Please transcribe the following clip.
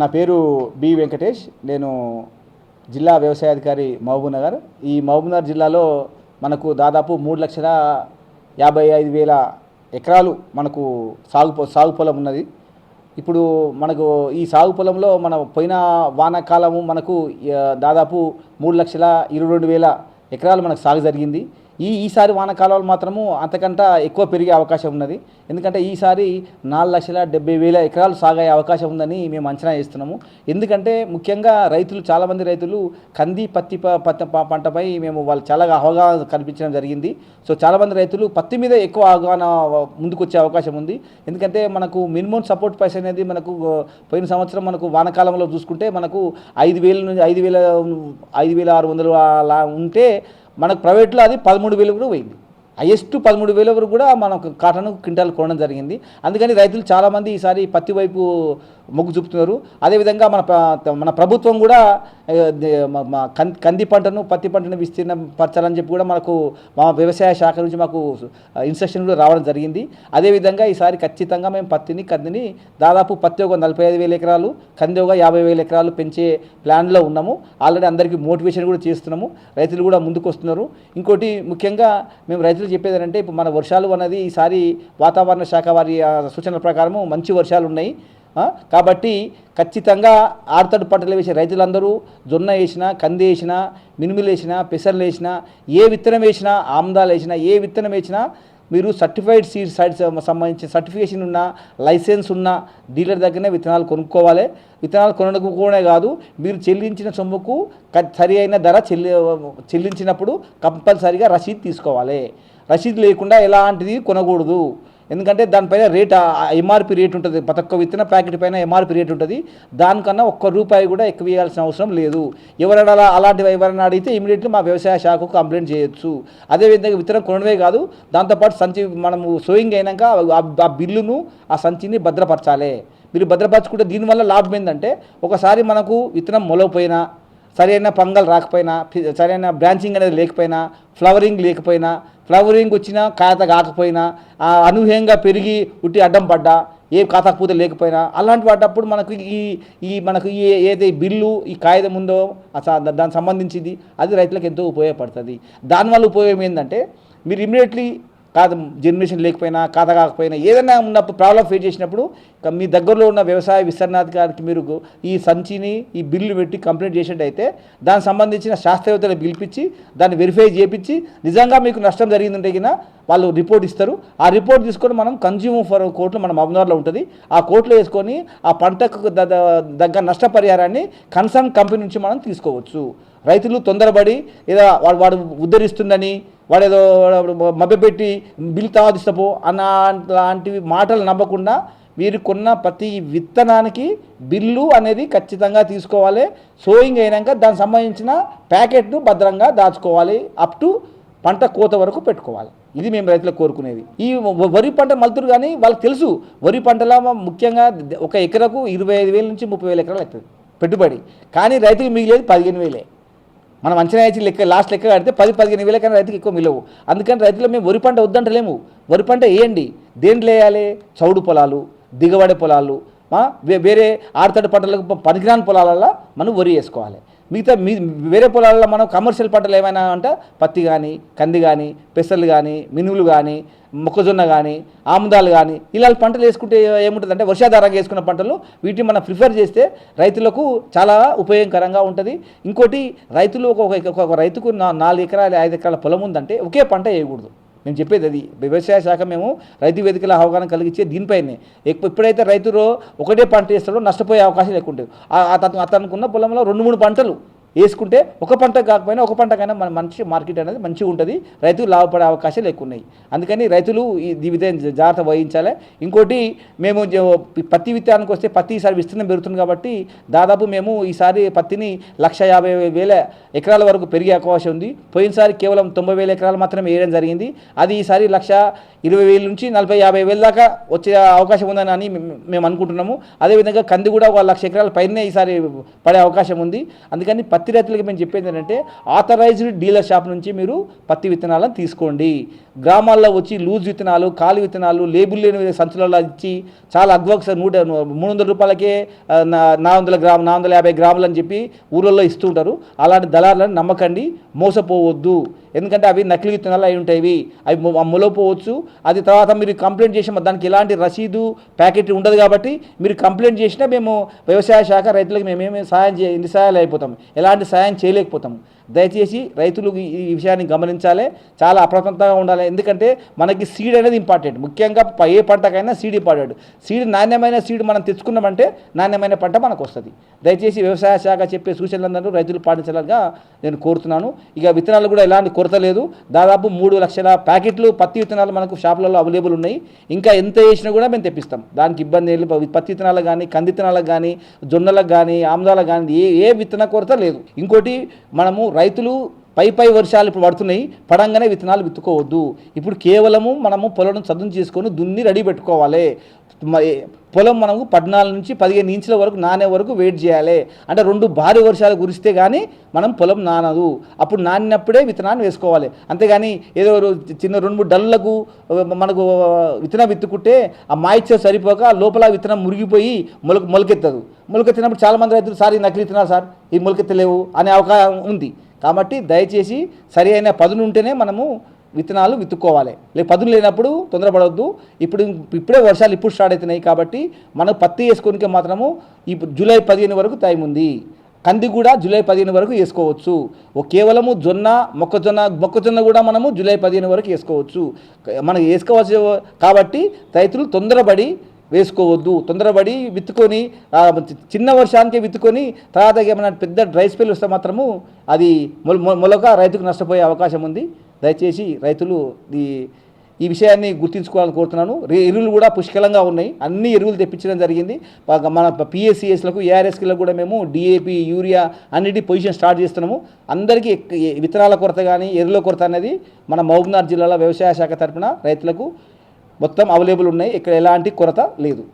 నా పేరు బి వెంకటేష్. నేను జిల్లా వ్యవసాయాధికారి మహబూబ్నగర్ ఈ మహబూబ్నగర్ జిల్లాలో మనకు దాదాపు మూడు లక్షల యాభై ఐదు వేల ఎకరాలు మనకు సాగు సాగు పొలం ఉన్నది. ఇప్పుడు మనకు ఈ సాగు పొలంలో మన పోయిన వానాకాలము మనకు దాదాపు మూడు లక్షల ఇరవై రెండు వేల ఎకరాలు మనకు సాగు జరిగింది. ఈ ఈసారి వానాకాలంలో మాత్రము అంతకంట ఎక్కువ పెరిగే అవకాశం ఉన్నది. ఎందుకంటే ఈసారి నాలుగు లక్షల డెబ్బై వేల ఎకరాలు సాగే అవకాశం ఉందని మేము అంచనా వేస్తున్నాము. ఎందుకంటే ముఖ్యంగా రైతులు చాలామంది రైతులు కంది పత్తి ప- పత్తి పంటపై మేము వాళ్ళు చాలా అవగాహన కల్పించడం జరిగింది. సో చాలామంది రైతులు పత్తి మీద ఎక్కువ అవగాహన ముందుకొచ్చే అవకాశం ఉంది. ఎందుకంటే మనకు మినిమం సపోర్ట్ ప్రైస్ అనేది మనకు పోయిన సంవత్సరం మనకు వానకాలంలో చూసుకుంటే మనకు ఐదు వేల నుంచి ఐదు వేల ఐదు వేల ఆరు వందలు అలా ఉంటే మనకు ప్రైవేట్లో అది పదమూడు వేలు కూడా పోయింది. హైయెస్ట్ పదమూడు వేల వరకు కూడా మనకు కాటన్ క్వింటాల్ కొనడం జరిగింది. అందుకని రైతులు చాలామంది ఈసారి పత్తి వైపు మొగ్గు చూపుతున్నారు. అదేవిధంగా మన మన ప్రభుత్వం కూడా మా కంది పంటను పత్తి పంటను విస్తీర్ణం పరచాలని చెప్పి కూడా మనకు మా వ్యవసాయ శాఖ నుంచి మాకు ఇన్స్ట్రక్షన్ కూడా రావడం జరిగింది. అదేవిధంగా ఈసారి ఖచ్చితంగా మేము పత్తిని కందిని దాదాపు పత్తి ఒక నలభై ఐదు వేల ఎకరాలు కంది ఒక యాభై వేల ఎకరాలు పెంచే ప్లాన్లో ఉన్నాము. ఆల్రెడీ అందరికీ మోటివేషన్ కూడా చేస్తున్నాము. రైతులు కూడా ముందుకు వస్తున్నారు. ఇంకోటి ముఖ్యంగా మేము రైతులు చెప్పేది ఏంటంటే ఇప్పుడు మన వర్షాలు అనేది ఈసారి వాతావరణ శాఖ వారి సూచనల ప్రకారము మంచి వర్షాలు ఉన్నాయి. కాబట్టి ఖచ్చితంగా ఆడతడు పంటలు వేసే రైతులందరూ జొన్న వేసినా కంది వేసినా మినుములు వేసినా పెసర్లు వేసినా ఏ విత్తనం వేసినా ఆమ్దాలు వేసినా ఏ విత్తనం వేసినా మీరు సర్టిఫైడ్ సీడ్ సైడ్స్ సంబంధించిన సర్టిఫికేషన్ ఉన్న లైసెన్స్ ఉన్న డీలర్ దగ్గరనే విత్తనాలు కొనుక్కోవాలి. విత్తనాలు కొనుక్కోవడమే కాదు మీరు చెల్లించిన సొమ్ముకు సరి అయిన ధర చెల్లి చెల్లించినప్పుడు కంపల్సరిగా రసీదు తీసుకోవాలి. రసీదు లేకుండా ఎలాంటిది కొనకూడదు. ఎందుకంటే దానిపైన రేట్ ఎంఆర్పి రేట్ ఉంటుంది. ప్రతి ఒక్క విత్తన ప్యాకెట్ పైన ఎంఆర్పి రేట్ ఉంటుంది. దానికన్నా ఒక్క రూపాయి కూడా ఎక్కువ ఇవ్వాల్సిన అవసరం లేదు. ఎవరైనా అలా అలాంటివి ఎవరైనా అడిగితే ఇమీడియట్లీ మా వ్యవసాయ శాఖకు కంప్లైంట్ చేయొచ్చు. అదేవిధంగా విత్తనం కొనడమే కాదు దాంతోపాటు సంచి మనము సోయింగ్ అయినాక ఆ- బిల్లును ఆ సంచిని భద్రపరచాలి. మీరు భద్రపరచుకుంటే దీనివల్ల లాభం ఏంటంటే ఒకసారి మనకు విత్తనం మొలవపోయినా సరైన పంగల్ రాకపోయినా సరైన బ్రాంచింగ్ అనేది లేకపోయినా ఫ్లవరింగ్ లేకపోయినా ఫ్లవరింగ్ వచ్చినా కాత కాకపోయినా అనూహ్యంగా పెరిగి ఉట్టి అడ్డం పడ్డా ఏ కాతకపోతే లేకపోయినా అలాంటి వాటప్పుడు మనకు ఈ ఈ మనకు ఈ ఏదైతే బిల్లు ఈ కాగితం ఉందో దానికి సంబంధించింది అది రైతులకు ఎంతో ఉపయోగపడుతుంది. దానివల్ల ఉపయోగం ఏంటంటే మీరు ఇమీడియట్లీ కాదు జనరేషన్ లేకపోయినా కథ కాకపోయినా ఏదైనా ఉన్నప్పుడు ప్రాబ్లం ఫేస్ చేసినప్పుడు మీ దగ్గరలో ఉన్న వ్యవసాయ విస్తరణాధికారికి మీరు ఈ సంచిని ఈ బిల్లు పెట్టి కంప్లైంట్ చేసినట్టయితే దానికి సంబంధించిన శాస్త్రవేత్తలు పిలిపించి దాన్ని వెరిఫై చేయించి నిజంగా మీకు నష్టం జరిగిందంటే గిన వాళ్ళు రిపోర్ట్ ఇస్తారు. ఆ రిపోర్ట్ తీసుకొని మనం కన్జ్యూమర్ ఫర్ కోర్టులో మనం మబనార్లో ఉంటుంది. ఆ కోర్టులో వేసుకొని ఆ పంటకు దగ్గర నష్టపరిహారాన్ని కన్సర్న్ కంపెనీ నుంచి మనం తీసుకోవచ్చు. రైతులు తొందరపడి ఏదో వాడు వాడు ఉద్ధరిస్తుందని వాడేదో మభ్యపెట్టి బిల్ తాదిస్తపో అన్న లాంటివి మాటలు నమ్మకుండా మీరు కొన్న ప్రతి విత్తనానికి బిల్లు అనేది ఖచ్చితంగా తీసుకోవాలి. సోయింగ్ అయినాక దానికి సంబంధించిన ప్యాకెట్ను భద్రంగా దాచుకోవాలి. అప్ టు పంట కోత వరకు పెట్టుకోవాలి. ఇది మేము రైతులకు కోరుకునేది. ఈ వరి పంట మలుతురు కానీ వాళ్ళకి తెలుసు వరి పంటలో ముఖ్యంగా ఒక ఎకరకు ఇరవై ఐదు వేల నుంచి ముప్పై వేల ఎకరాలు అవుతుంది పెట్టుబడి. కానీ రైతుకి మిగిలేదు పదిహేను వేలే. మనం అంచనా వేసి లెక్క లాస్ట్ లెక్క కడితే పది పదిహేను వేల కన్నా రైతుకి ఎక్కువ మిలవు. అందుకని రైతులు మేము వరి పంట వద్దంటలేము వరి పంట వేయండి. దేంట్లో వేయాలి? చౌడు పొలాలు దిగబడే పొలాలు వేరే ఆడతడి పంటలకు పనికిరాని పొలాలలో మనం వరి వేసుకోవాలి. మిగతా మీ వేరే పొలాల్లో మనం కమర్షియల్ పంటలు ఏమైనా అంటే పత్తి కానీ కంది కానీ పెసలు కానీ మినువులు కానీ మొక్కజొన్న కానీ ఆముదాలు కానీ ఇలాంటి పంటలు వేసుకుంటే ఏముంటుంది అంటే వర్షాధారంగా వేసుకున్న పంటలు వీటిని మనం ప్రిఫర్ చేస్తే రైతులకు చాలా ఉపయోగకరంగా ఉంటుంది. ఇంకోటి రైతులు ఒక రైతుకు నా- నాలుగు ఎకరాలు ఐదు ఎకరాల పొలం ఉందంటే ఒకే పంట వేయకూడదు. మేము చెప్పేది అది. వ్యవసాయ శాఖ మేము రైతు వేదికల అవగాహన కలిగించే దీనిపైనే. ఎప్పుడైతే రైతులు ఒకటే పంట వేస్తాడో నష్టపోయే అవకాశం ఎక్కువ అతను అతనుకున్న పొలంలో రెండు మూడు పంటలు వేసుకుంటే ఒక పంట కాకపోయినా ఒక పంటకైనా మన మంచి మార్కెట్ అనేది మంచిగా ఉంటుంది. రైతులు లాభపడే అవకాశాలు ఎక్కువ ఉన్నాయి అందుకని రైతులు ఈ విధంగా జాగ్రత్త వహించాలి. ఇంకోటి మేము పత్తి విత్తనానికి వస్తే పత్తి ఈసారి విస్తీర్ణం పెరుగుతుంది కాబట్టి దాదాపు మేము ఈసారి పత్తిని లక్ష యాభై వేల ఎకరాల వరకు పెరిగే అవకాశం ఉంది. పోయినసారి కేవలం తొంభై వేల ఎకరాలు మాత్రమే వేయడం జరిగింది. అది ఈసారి లక్ష ఇరవై వేల నుంచి నలభై యాభై వేల దాకా వచ్చే అవకాశం ఉందని అని మేము- మేము అనుకుంటున్నాము. అదేవిధంగా కంది కూడా ఒక లక్ష ఎకరాల పైనే ఈసారి పడే అవకాశం ఉంది. అందుకని పత్తి పత్తి రైతులకి మేము చెప్పేది ఏంటంటే ఆథరైజ్డ్ డీలర్ షాప్ నుంచి మీరు పత్తి విత్తనాలను తీసుకోండి. గ్రామాల్లో వచ్చి లూజ్ విత్తనాలు కాలి విత్తనాలు లేబుల్ లేని సంచులలో ఇచ్చి చాలా అగ్వక్స్ నూట మూడు వందల రూపాయలకే నాలుగు వందల గ్రాము నాలుగు వందల యాభై గ్రాములు అని చెప్పి ఊళ్ళల్లో ఇస్తుంటారు. అలాంటి దళారులను నమ్మకండి మోసపోవద్దు. ఎందుకంటే అవి నకిలీ విత్తనాలు అయి ఉంటాయి. అవి మొ- పోవచ్చు. అది తర్వాత మీరు కంప్లైంట్ చేసిన దానికి ఎలాంటి రసీదు ప్యాకెట్ ఉండదు కాబట్టి మీరు కంప్లైంట్ చేసినా మేము వ్యవసాయ శాఖ రైతులకు మేమేమి సహాయం చే నిస్సహాయాలు అయిపోతాం. ఎలాంటి సహాయం చేయలేకపోతాం. దయచేసి రైతులు ఈ విషయాన్ని గమనించాలి. చాలా అప్రమత్తంగా ఉండాలి. ఎందుకంటే మనకి సీడ్ అనేది ఇంపార్టెంట్ ముఖ్యంగా ఏ పంటకైనా సీడ్ ఇంపార్టెంట్ సీడ్ నాణ్యమైన సీడ్ మనం తెచ్చుకున్నామంటే నాణ్యమైన పంట మనకు వస్తుంది. దయచేసి వ్యవసాయ శాఖ చెప్పే సూచనలందరూ రైతులు పాటించాలని నేను కోరుతున్నాను. ఇక విత్తనాలు కూడా ఎలాంటి కొరత లేదు. దాదాపు మూడు లక్షల ప్యాకెట్లు పత్తి విత్తనాలు మనకు షాపులలో అవైలబుల్ ఉన్నాయి. ఇంకా ఎంత వేసినా కూడా మేము తెప్పిస్తాం. దానికి ఇబ్బంది ఏం లేదు. పత్తి విత్తనాలకు కానీ కంది విత్తనాలకు కానీ జొన్నలకు కానీ ఆమ్లాలకు కానీ ఏ ఏ విత్తన కొరత లేదు. ఇంకోటి మనము రైతులు పై పై వర్షాలు ఇప్పుడు పడుతున్నాయి పడంగానే విత్తనాలు విత్తుకోవద్దు. ఇప్పుడు కేవలము మనము పొలం చదును చేసుకొని దున్ని రెడీ పెట్టుకోవాలి. పొలం మనము పద్నాలుగు నుంచి పదిహేను ఇంచుల వరకు నానే వరకు వెయిట్ చేయాలి. అంటే రెండు భారీ వర్షాలు కురిస్తే కానీ మనం పొలం నానదు. అప్పుడు నానినప్పుడే విత్తనాన్ని వేసుకోవాలి. అంతేగాని ఏదో చిన్న రెండు మూడు డల్లకు మనకు విత్తనం విత్తుకుంటే ఆ మాయిశ్చర్ సరిపోక లోపల విత్తనం మురిగిపోయి మొలక మొలకెత్తదు. మొలకెత్తినప్పుడు చాలామంది రైతులు సార్ ఈ నకిలీ విత్తనాలు సార్ ఈ మొలకెత్తలేవు అనే అవకాశం ఉంది. కాబట్టి దయచేసి సరి అయిన పదును ఉంటేనే మనము విత్తనాలు విత్తుకోవాలి. లేదు పదులు లేనప్పుడు తొందరపడవద్దు ఇప్పుడు ఇప్పుడే వర్షాలు ఇప్పుడు స్టార్ట్ అవుతున్నాయి కాబట్టి మనం పత్తి వేసుకోనికే మాత్రము ఇప్పుడు జూలై పదిహేను వరకు టైం ఉంది. కంది కూడా జూలై పదిహేను వరకు వేసుకోవచ్చు. కేవలము జొన్న మొక్కజొన్న మొక్కజొన్న కూడా మనము జూలై పదిహేను వరకు వేసుకోవచ్చు. మనం వేసుకోవచ్చు కాబట్టి రైతులు తొందరపడి వేసుకోవద్దు తొందరపడి విత్తుకొని చి- చిన్న వర్షానికే విత్తుకొని తర్వాత ఏమైనా పెద్ద డ్రై స్పెల్ వస్తే మాత్రము అది మొలక రైతుకు నష్టపోయే అవకాశం ఉంది. దయచేసి రైతులు ఈ ఈ విషయాన్ని గుర్తుంచుకోవాలని కోరుతున్నాను. ఎరువులు కూడా పుష్కలంగా ఉన్నాయి. అన్ని ఎరువులు తెప్పించడం జరిగింది. మన పిఎస్సిఎస్లకు ఏఆర్ఎస్కి కూడా మేము డిఏపి యూరియా అన్నిటి పొజిషన్ స్టార్ట్ చేస్తున్నాము. అందరికీ విత్తనాల కొరత కానీ ఎరువుల కొరత అనేది మన మహబూబ్నగర్ జిల్లాలో వ్యవసాయ శాఖ తరఫున రైతులకు మొత్తం అవైలబుల్ ఉన్నాయి. ఇక్కడ ఎలాంటి కొరత లేదు.